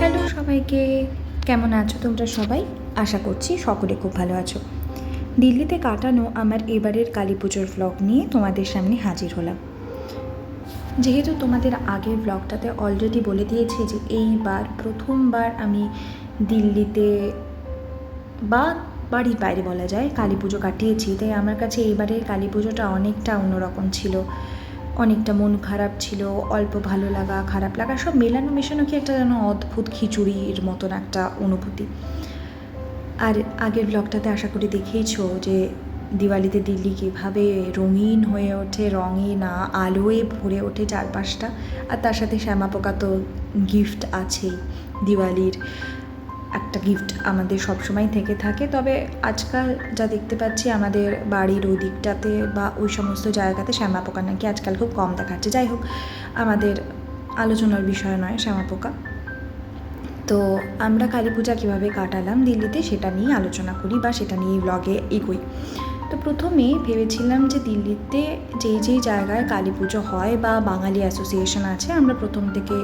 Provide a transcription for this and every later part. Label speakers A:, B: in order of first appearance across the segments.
A: Hello সবাইকে, কেমন আছো তোমরা সবাই? আশা করছি সকলে খুব ভালো আছো। দিল্লিতে কাটানো আমার এবারের কালী পুজোর ভ্লগ নিয়ে তোমাদের সামনে হাজির হলাম। যেহেতু তোমাদের আগের ব্লগটাতে অলরেডি বলে দিয়েছি যে এইবার প্রথমবার আমি দিল্লিতে বা বাড়ির বাইরে বলা যায় কালী পুজো কাটিয়েছি, তাই আমার কাছে এইবারের কালী পুজোটা অনেকটা অন্যরকম ছিল। অনেকটা মন খারাপ ছিল, অল্প ভালো লাগা, খারাপ লাগা, সব মেলানো মেশানো কি একটা যেন অদ্ভুত খিচুড়ির মতন একটা অনুভূতি। আর আগের ব্লগটাতে আশা করি দেখেইছো যে দিওয়ালিতে দিল্লি কীভাবে রঙিন হয়ে ওঠে রঙে না আলোয় ভরে ওঠে চারপাশটা। আর তার সাথে শ্যামা পোকা তো গিফট আছেই দিওয়ালির। একটা গিফট আমাদের সবসময় থেকে থাকে। তবে আজকাল যা দেখতে পাচ্ছি, আমাদের বাড়ির ওই দিকটাতে বা ওই সমস্ত জায়গাতে শ্যামা পোকা নাকি আজকাল খুব কম দেখাচ্ছে। যাই হোক, আমাদের আলোচনার বিষয় নয় শ্যামা পোকা তো আমরা কালী পূজা কীভাবে কাটালাম দিল্লিতে সেটা নিয়ে আলোচনা করি বা সেটা নিয়ে ব্লগে এগোই। তো প্রথমে ভেবেছিলাম যে দিল্লিতে যেই যেই জায়গায় কালী পুজো হয় বা বাঙালি অ্যাসোসিয়েশন আছে, আমরা প্রথম থেকে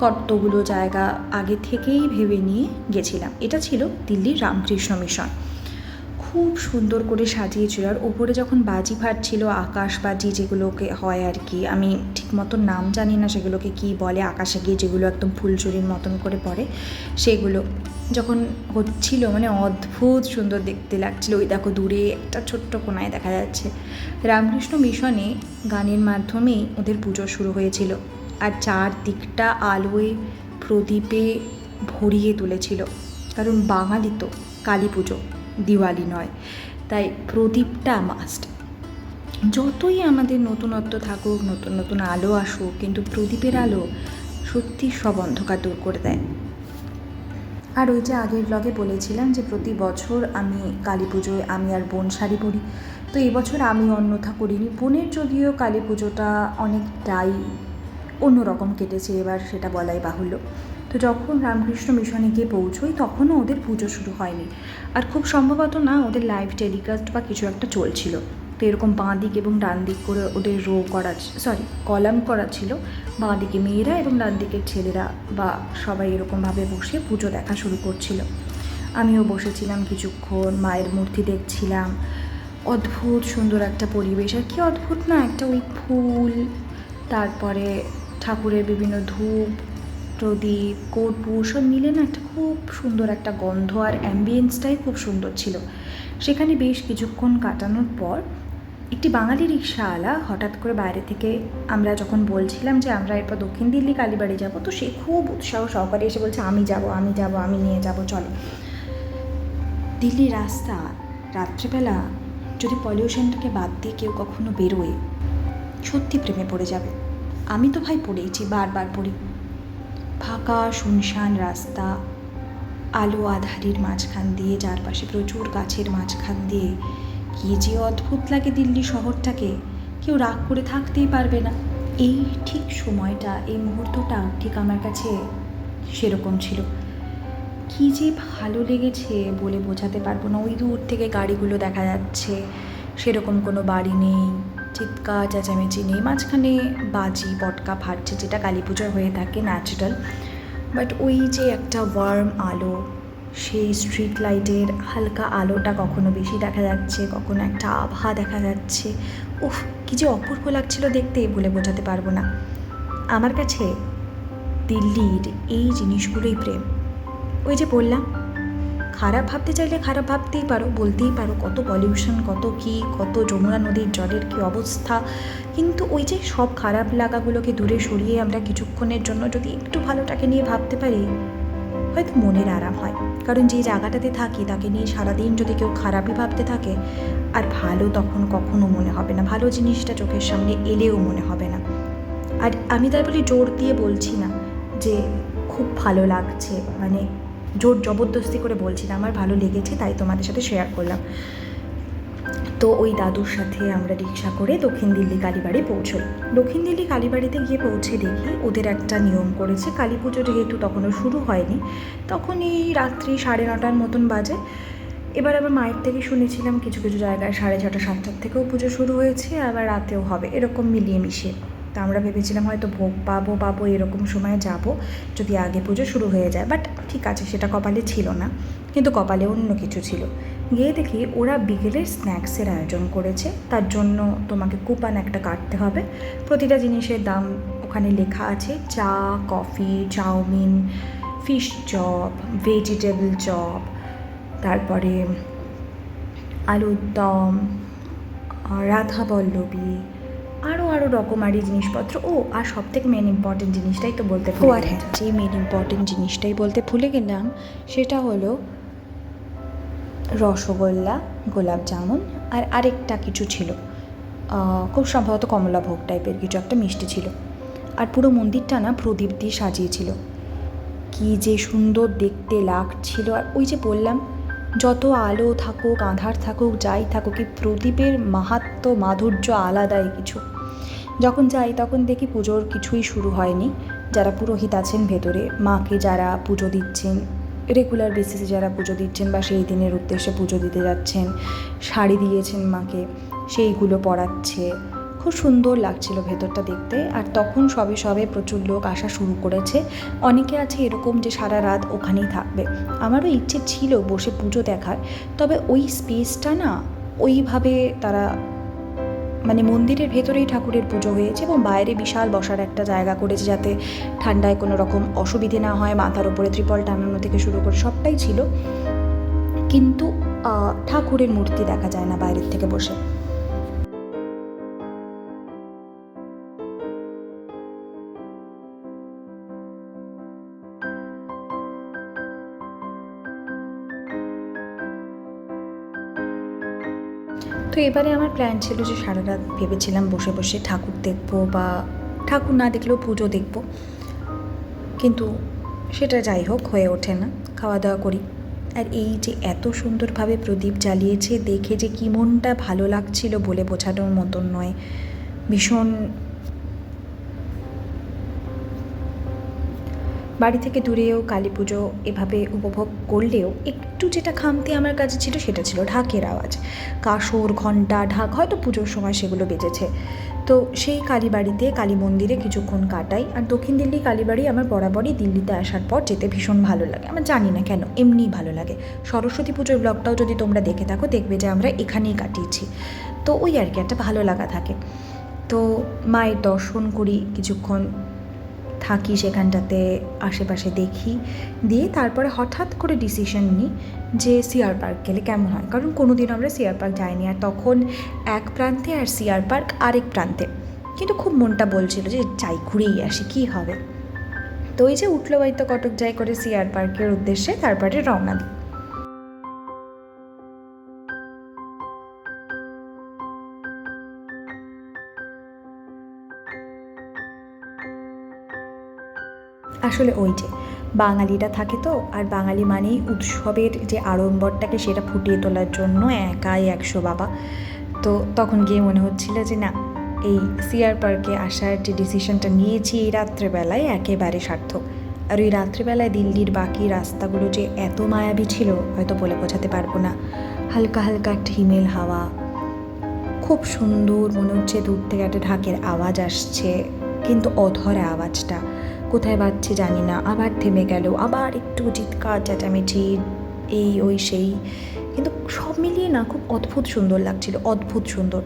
A: কতগুলো জায়গা আগে থেকেই ভেবে নিয়ে গেছিলাম। এটা ছিল দিল্লির রামকৃষ্ণ মিশন। খুব সুন্দর করে সাজিয়েছিল। আর ওপরে যখন বাজি ফাটছিল আকাশ বাজি যেগুলোকে হয় আর কি, আমি ঠিক মতো নাম জানি না সেগুলোকে কি বলে, আকাশে গিয়ে যেগুলো একদম ফুলচুরির মতন করে পড়ে, সেগুলো যখন হচ্ছিল মানে অদ্ভুত সুন্দর দেখতে লাগছিল। ওই দেখো দূরে একটা ছোট্ট কোনায় দেখা যাচ্ছে। রামকৃষ্ণ মিশনে গানের মাধ্যমেই ওদের পুজো শুরু হয়েছিল আর চারদিকটা আলোয় প্রদীপে ভরিয়ে তুলেছিল। কারণ বাঙালি তো কালী পুজো। দিওয়ালি নয়। তাই প্রদীপটা মাস্ট যতই আমাদের নতুনত্ব থাকুক, নতুন নতুন আলো আসুক, কিন্তু প্রদীপের আলো সত্যি সব অন্ধকার দূর করে দেয়। আর ওই যে আগের ব্লগে বলেছিলাম যে প্রতি বছর আমি কালী পুজোয় আমি আর বোন শাড়ি পরি। তো এবছর আমি অন্যথা করিনি। বোনের যদিও কালী পুজোটা অনেকটাই অন্যরকম কেটেছে, এবার সেটা বলাই বাহুল্য। তো যখন রামকৃষ্ণ মিশনে গিয়ে পৌঁছোই, তখনও ওদের পুজো শুরু হয়নি। আর খুব সম্ভবত না, ওদের লাইভ টেলিকাস্ট বা কিছু একটা চলছিল। তো এরকম বাঁ দিক এবং ডান দিক করে ওদের রো করা সরি কলাম করা ছিল। বাঁ দিকে মেয়েরা এবং ডান দিকের ছেলেরা বা সবাই এরকমভাবে বসে পুজো দেখা শুরু করছিল। আমিও বসেছিলাম কিছুক্ষণ, মায়ের মূর্তি দেখছিলাম। অদ্ভুত সুন্দর একটা পরিবেশ। আর কি অদ্ভুত না, একটা ওই ফুল, তারপরে ঠাকুরের বিভিন্ন ধূপ প্রদীপ কর্পূর, সব মিলে না একটা খুব সুন্দর একটা গন্ধ আর অ্যাম্বিয়েন্সটাই খুব সুন্দর ছিল। সেখানে বেশ কিছুক্ষণ কাটানোর পর একটি বাঙালি রিক্সাওয়ালা হঠাৎ করে বাইরে থেকে আমরা যখন বলছিলাম যে আমরা এরপর দক্ষিণ দিল্লি কালীবাড়ি যাব, তো সে খুব উৎসাহ সহকারে এসে বলছে, আমি যাব আমি যাব, আমি নিয়ে যাব, চলো। দিল্লি রাস্তা রাত্রেবেলা যদি পলিউশনটাকে বাদ দিয়ে কেউ কখনো বেরোয়, সত্যি প্রেমে পড়ে যাবে। আমি তো ভাই পড়েইছি, বারবার পড়ি। ফাঁকা শুনশান রাস্তা, আলো আধারির মাঝখান দিয়ে, চারপাশে প্রচুর গাছের মাঝখান দিয়ে। কী যে অদ্ভুত লাগে দিল্লি শহরটাকে, কেউ রাগ করে থাকতেই পারবে না। এই ঠিক সময়টা, এই মুহূর্তটা ঠিক আমার কাছে সেরকম ছিল। কী যে ভালো লেগেছে বলে বোঝাতে পারব না। ওই দূর থেকে গাড়িগুলো দেখা যাচ্ছে, সেরকম কোনো বাড়ি নেই। চিৎকার চেঁচামেচি নেই। মাঝখানে বাজি, পটকা, ফাটছে, যেটা কালী পুজোর হয়ে থাকে ন্যাচারাল বাট ওই যে একটা ওয়ার্ম আলো, সেই স্ট্রিট লাইটের হালকা আলোটা কখনো বেশি দেখা যাচ্ছে, কখনো একটা আভা দেখা যাচ্ছে। উফ, কী যে অপূর্ব লাগছিল দেখতে, বলে বোঝাতে পারব না। আমার কাছে দিল্লির এই জিনিসগুলোই প্রেম। ওই যে বললাম খারাপ ভাবতে চাইলে খারাপ ভাবতেই পারো, বলতেই পারো কত পলিউশন কত কী, কত যমুনা নদীর জলের কী অবস্থা। কিন্তু ওই যে সব খারাপ লাগাগুলোকে দূরে সরিয়ে আমরা কিছুক্ষণের জন্য যদি একটু ভালোটাকে নিয়ে ভাবতে পারি, হয়তো মনের আরাম হয়। কারণ যে জায়গাটাতে থাকি, তাকে নিয়ে সারাদিন যদি কেউ খারাপই ভাবতে থাকে, আর ভালো তখন কখনো মনে হবে না। ভালো জিনিসটা চোখের সামনে এলেও মনে হবে না। আর আমি তাই বলি, জোর দিয়ে বলছি না যে খুব ভালো লাগছে। মানে জোর জবরদস্তি করে বলছি না আমার ভালো লেগেছে, তাই তোমাদের সাথে শেয়ার করলাম। তো ওই দাদুর সাথে আমরা রিক্সা করে দক্ষিণ দিল্লি কালীবাড়ি পৌঁছোই। দক্ষিণ দিল্লি কালীবাড়িতে গিয়ে পৌঁছে দেখি, ওদের একটা নিয়ম করেছে, কালী পুজো যেহেতু তখনও শুরু হয়নি তখন এই রাত্রি সাড়ে নটার মতন বাজে। এবার আবার মায়ের থেকে শুনেছিলাম, কিছু কিছু জায়গায় সাড়ে ছটা, সাতটার থেকেও পুজো শুরু হয়েছে, আবার রাতেও হবে, এরকম মিলিয়ে মিশিয়ে। তা আমরা ভেবেছিলাম হয়তো ভোগ পাবো পাবো, এরকম সময় যাব, যদি আগে পুজো শুরু হয়ে যায়। বাট ঠিক আছে, সেটা কপালে ছিল না, কিন্তু কপালে অন্য কিছু ছিল। গিয়ে দেখি ওরা বিকেলের স্ন্যাক্সের আয়োজন করেছে। তার জন্য তোমাকে কুপান একটা কাটতে হবে। প্রতিটা জিনিসের দাম ওখানে লেখা আছে। চা coffee chowmein fish chop vegetable chop তারপরে আলুর দম রাধা পল্লবী আরও রকমারি জিনিসপত্র। ও আর সব থেকে মেন ইম্পর্টেন্ট জিনিসটাই তো বলতে ও আর হ্যাঁ যে মেন ইম্পর্টেন্ট জিনিসটাই বলতে ভুলে গেলাম সেটা হলো রসগোল্লা গোলাপ জামুন আর আরেকটা কিছু ছিল। খুব সম্ভবত কমলা ভোগ টাইপের কিছু একটা মিষ্টি ছিল। আর পুরো মন্দিরটা না প্রদীপ দিয়ে সাজিয়েছিল। কি যে সুন্দর দেখতে লাগছিল। আর ওই যে বললাম যত আলো থাকুক আঁধার থাকুক যাই থাকুক এই প্রদীপের মাহাত্ম মাধুর্য আলাদাই কিছু। যখন যাই তখন দেখি পুজোর কিছুই শুরু হয়নি। যারা পুরোহিত আছেন ভেতরে, মাকে যারা পুজো দিচ্ছেন রেগুলার বেসিসে যারা পুজো দিচ্ছেন বা সেই দিনের উদ্দেশ্যে পুজো দিতে যাচ্ছেন, শাড়ি দিয়েছেন মাকে, সেইগুলো পরাচ্ছে। খুব সুন্দর লাগছিল ভেতরটা দেখতে। আর তখন সবে সবে প্রচুর লোক আসা শুরু করেছে। অনেকে আছে এরকম যে সারা রাত ওখানেই থাকবে। আমারও ইচ্ছে ছিল বসে পুজো দেখার। তবে ওই স্পেসটা না, ওইভাবে তারা মানে মন্দিরের ভেতরেই ঠাকুরের পুজো হয়েছে এবং বাইরে বিশাল বসার একটা জায়গা করেছে যাতে ঠান্ডায় কোনো রকম অসুবিধে না হয়, মাথার উপরে ত্রিপল টানানো থেকে শুরু করে সবটাই ছিল। কিন্তু ঠাকুরের মূর্তি দেখা যায় না বাইরের থেকে বসে। তো এবারে আমার প্ল্যান ছিল যে সারা রাত ভেবেছিলাম বসে বসে ঠাকুর দেখব বা ঠাকুর না দেখলেও পুজো দেখব। কিন্তু সেটা যাই হোক, হয়ে ওঠে না। খাওয়া দাওয়া করি। আর এই যে এত সুন্দরভাবে প্রদীপ জ্বালিয়েছে, দেখে যে কি মনটা ভালো লাগছিল বলে বোঝানোর মতন নয়। ভীষণ বাড়ি থেকে দূরেও কালী পুজো এভাবে উপভোগ করলেও একটু যেটা খামতি আমার কাছে ছিল সেটা ছিল ঢাকের আওয়াজ। কাসর ঘণ্টা, ঢাক, হয়তো পুজোর সময় সেগুলো বেজেছে তো সেই কালীবাড়িতে কালী মন্দিরে কিছুক্ষণ কাটাই। আর দক্ষিণ দিল্লি কালীবাড়ি আমার বরাবরই দিল্লিতে আসার পর যেতে ভীষণ ভালো লাগে। আমার জানি না কেন, এমনিই ভালো লাগে। সরস্বতী পুজোর ব্লগটাও যদি তোমরা দেখে থাকো, দেখবে যে আমরা এখানেই কাটিয়েছি। তো ওই আর কি, একটা ভালো লাগা থাকে। তো মায়ের দর্শন করি কিছুক্ষণ। থাকি সেখানটাতে আশেপাশে দেখি, দিয়ে তারপরে হঠাৎ করে ডিসিশন নিই যে সিআর পার্ক গেলে কেমন হয়। কারণ কোনো দিন আমরা সিআর পার্ক যাইনি আর তখন এক প্রান্তে আর সিআর পার্ক আরেক প্রান্তে। কিন্তু খুব মনটা বলছিল যে যাই ঘুরেই আসি, কী হবে? তো ওই যে উঠল বাড়িতে কটক যাই করে সিআর পার্কের উদ্দেশ্যে তারপরে রওনা দিই। আসলে ওই যে বাঙালিরা থাকে তো, আর বাঙালি মানেই উৎসবের যে আড়ম্বরটাকে সেটা ফুটিয়ে তোলার জন্য একাই একশো বাবা। তো তখন গিয়ে মনে হচ্ছিল যে না, এই সিআর পার্কে আসার যে ডিসিশনটা নিয়েছি এই রাত্রেবেলায় একেবারে সার্থক। আর ওই রাত্রেবেলায় দিল্লির বাকি রাস্তাগুলো যে এত মায়াবী ছিল, হয়তো বলে বোঝাতে পারব না। হালকা হালকা একটা হিমেল হাওয়া, খুব সুন্দর মনে হচ্ছে দূর থেকে একটা ঢাকের আওয়াজ আসছে, কিন্তু অধরা আওয়াজটা। কোথায় বাজছে জানি না, আবার থেমে গেল, আবার একটু চিৎকার চেঁচামেচি এই ওই সেই। কিন্তু সব মিলিয়ে না, খুব অদ্ভুত সুন্দর লাগছিল, অদ্ভুত সুন্দর।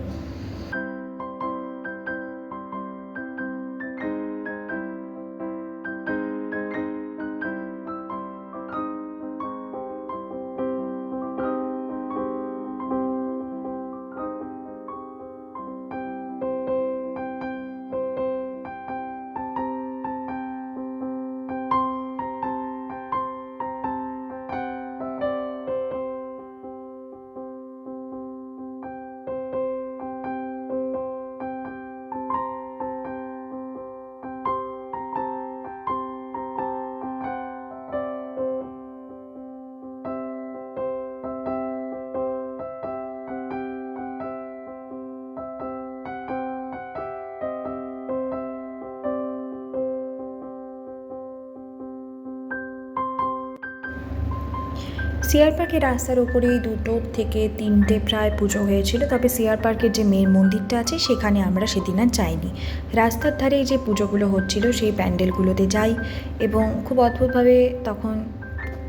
A: সিয়ার পার্কের রাস্তার ওপরেই দুটো থেকে তিনটে প্রায় পুজো হয়েছিল, তবে সিয়ার পার্কের যে মেয়ের মন্দিরটা আছে, সেখানে আমরা সেদিন আর যাইনি। রাস্তার ধারে যে পুজোগুলো হচ্ছিল, সেই প্যান্ডেলগুলোতে যাই এবং খুব অদ্ভুতভাবে তখন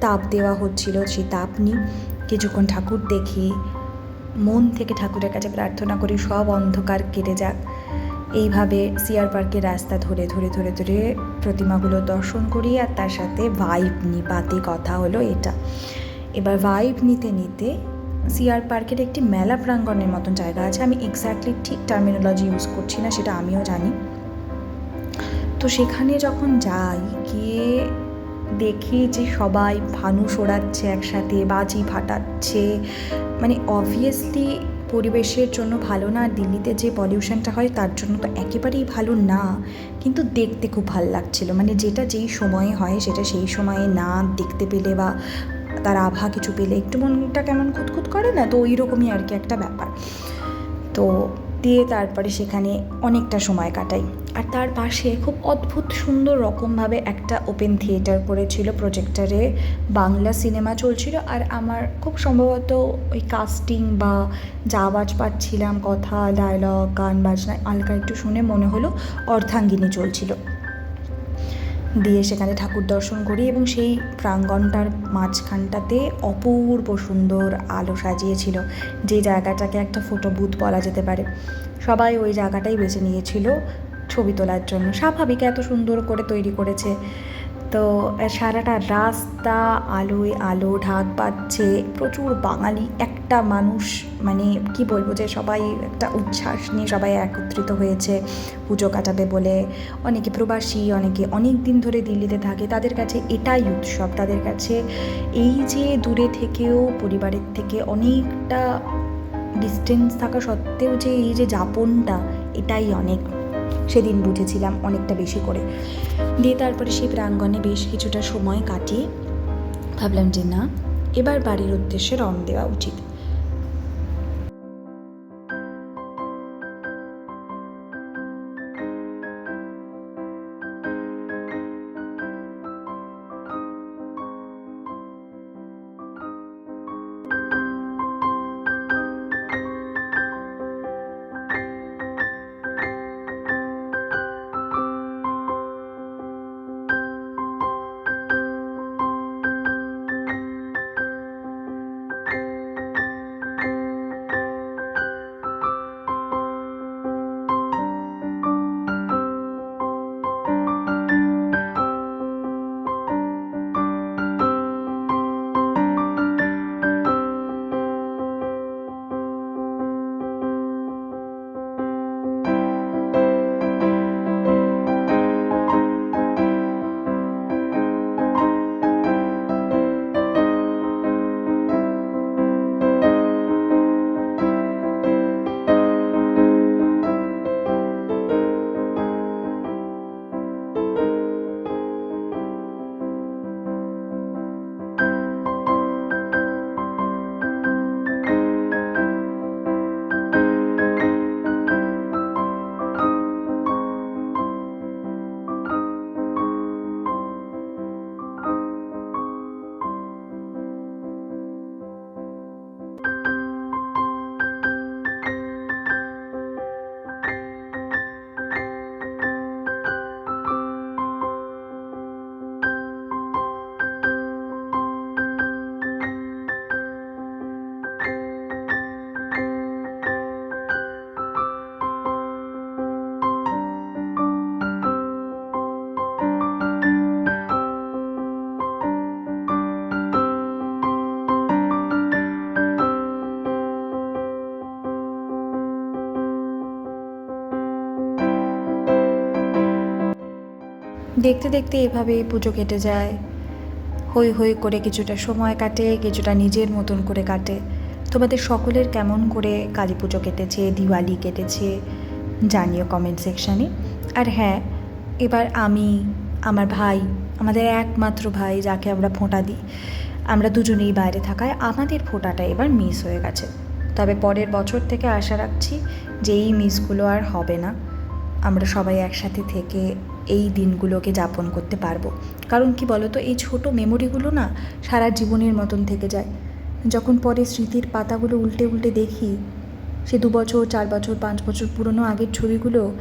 A: তাপ দেওয়া হচ্ছিল, সেই তাপ নিই। কিছুক্ষণ ঠাকুর দেখি, মন থেকে ঠাকুরের কাছে প্রার্থনা করি, সব অন্ধকার কেটে যাক। এইভাবে সিয়ার পার্কের রাস্তা ধরে ধরে ধরে ধরে প্রতিমাগুলো দর্শন করি আর তার সাথে ভাইব নিই বাতি কথা হলো এটা। এবার ভাইব নিতে নিতে সিআর পার্কের একটি মেলা প্রাঙ্গণের মতন জায়গা আছে। আমি এক্স্যাক্টলি ঠিক টার্মিনোলজি ইউজ করছি না, সেটা আমিও জানি। তো সেখানে যখন যাই, গিয়ে দেখি যে সবাই ফানুস ওড়াচ্ছে একসাথে, বাজি ফাটাচ্ছে। মানে অবভিয়াসলি পরিবেশের জন্য ভালো না, দিল্লিতে যে পলিউশনটা হয় তার জন্য তো একেবারেই ভালো না। কিন্তু দেখতে খুব ভালো লাগছিল। মানে যেটা যেই সময়ে হয়, সেটা সেই সময়ে না দেখতে পেলে বা তার আভা কিছু পেলে একটু মনটা কেমন খুঁতখুত করে না? তো ওই রকমই আর কি একটা ব্যাপার। তো দিয়ে তারপরে সেখানে অনেকটা সময় কাটাই। আর তার পাশে খুব অদ্ভুত সুন্দর রকমভাবে একটা ওপেন থিয়েটার করেছিল প্রজেক্টারে বাংলা সিনেমা চলছিল। আর আমার খুব সম্ভবত ওই কাস্টিং বা যা আওয়াজ পাচ্ছিলাম, কথা ডায়লগ গান, বাজনা হালকা একটু শুনে মনে হলো অর্ধাঙ্গিনী চলছিল। দিয়ে সেখানে ঠাকুর দর্শন করি এবং সেই প্রাঙ্গণটার মাঝখানটাতে অপূর্ব সুন্দর আলো সাজিয়েছিল। যে জায়গাটাকে একটা ফটো বুথ বলা যেতে পারে। সবাই ওই জায়গাটাই বেছে নিয়েছিল ছবি তোলার জন্য। স্বাভাবিক এত সুন্দর করে তৈরি করেছে। তো সারাটা রাস্তা, আলোয় আলো, ঢাক পাচ্ছে প্রচুর বাঙালি, একটা মানুষ মানে কি বলব যে সবাই একটা উচ্ছ্বাস নিয়ে সবাই একত্রিত হয়েছে, পুজো কাটাবে বলে। অনেকে প্রবাসী, অনেকে অনেক দিন ধরে দিল্লিতে থাকে, তাদের কাছে এটাই উৎসব। তাদের কাছে এই যে দূরে থেকেও, পরিবারের থেকে অনেকটা ডিস্টেন্স থাকা সত্ত্বেও যে এই যে যাপনটা, এটাই অনেক। সেদিন বুঝেছিলাম অনেকটা বেশি করে। দিয়ে তারপরে সেই প্রাঙ্গণে বেশ কিছুটা সময় কাটিয়ে ভাবলাম যে না, এবার বাড়ির উদ্দেশ্যে রং দেওয়া উচিত। দেখতে দেখতে এভাবে পুজো কেটে যায়। হই হই করে কিছুটা সময় কাটে, কিছুটা নিজের মতন করে কাটে। তোমাদের সকলের কেমন করে কালী পুজো কেটেছে, দিওয়ালি কেটেছে, জানিও কমেন্ট সেকশানে আর হ্যাঁ এবার আমি, আমার ভাই, আমাদের একমাত্র ভাই যাকে আমরা ফোঁটা দিই, আমরা দুজনেই বাইরে থাকায় আমাদের ফোঁটাটা এবার মিস হয়ে গেছে। তবে পরের বছর থেকে আশা রাখছি যে এই মিসগুলো আর হবে না। আমরা সবাই একসাথে থেকে এই দিনগুলোকে যাপন করতে পারব। কারণ কি বলো তো এই ছোট মেমোরিগুলো না সারা জীবনের মতন থেকে যায়। যখন পরে স্মৃতির পাতাগুলো উল্টে উল্টে দেখি, সে দু বছর, চার বছর, পাঁচ বছর পুরনো আগের ছবিগুলো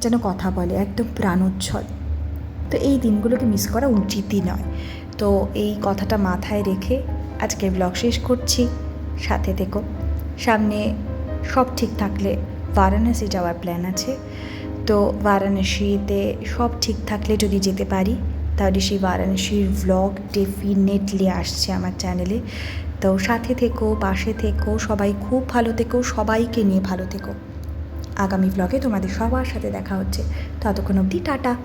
A: যেন কথা বলে, একদম প্রাণোচ্ছল। তো এই দিনগুলোকে মিস করা উচিতই নয়। তো এই কথাটা মাথায় রেখে আজকে ব্লগ শেষ করছি। সাথে থেকো। সামনে সব ঠিক থাকলে, বারাণসী যাওয়ার প্ল্যান আছে। তো বারাণসীতে সব ঠিক থাকলে যদি যেতে পারি, তাহলে সেই বারাণসীর ব্লগ ডেফিনেটলি আসছে আমার চ্যানেলে তো সাথে থেকো, পাশে থেকো, সবাই খুব ভালো থেকো, সবাইকে নিয়ে ভালো থেকো। আগামী ব্লগে তোমাদের সবার সাথে দেখা হচ্ছে। ততক্ষণ অবধি টাটা।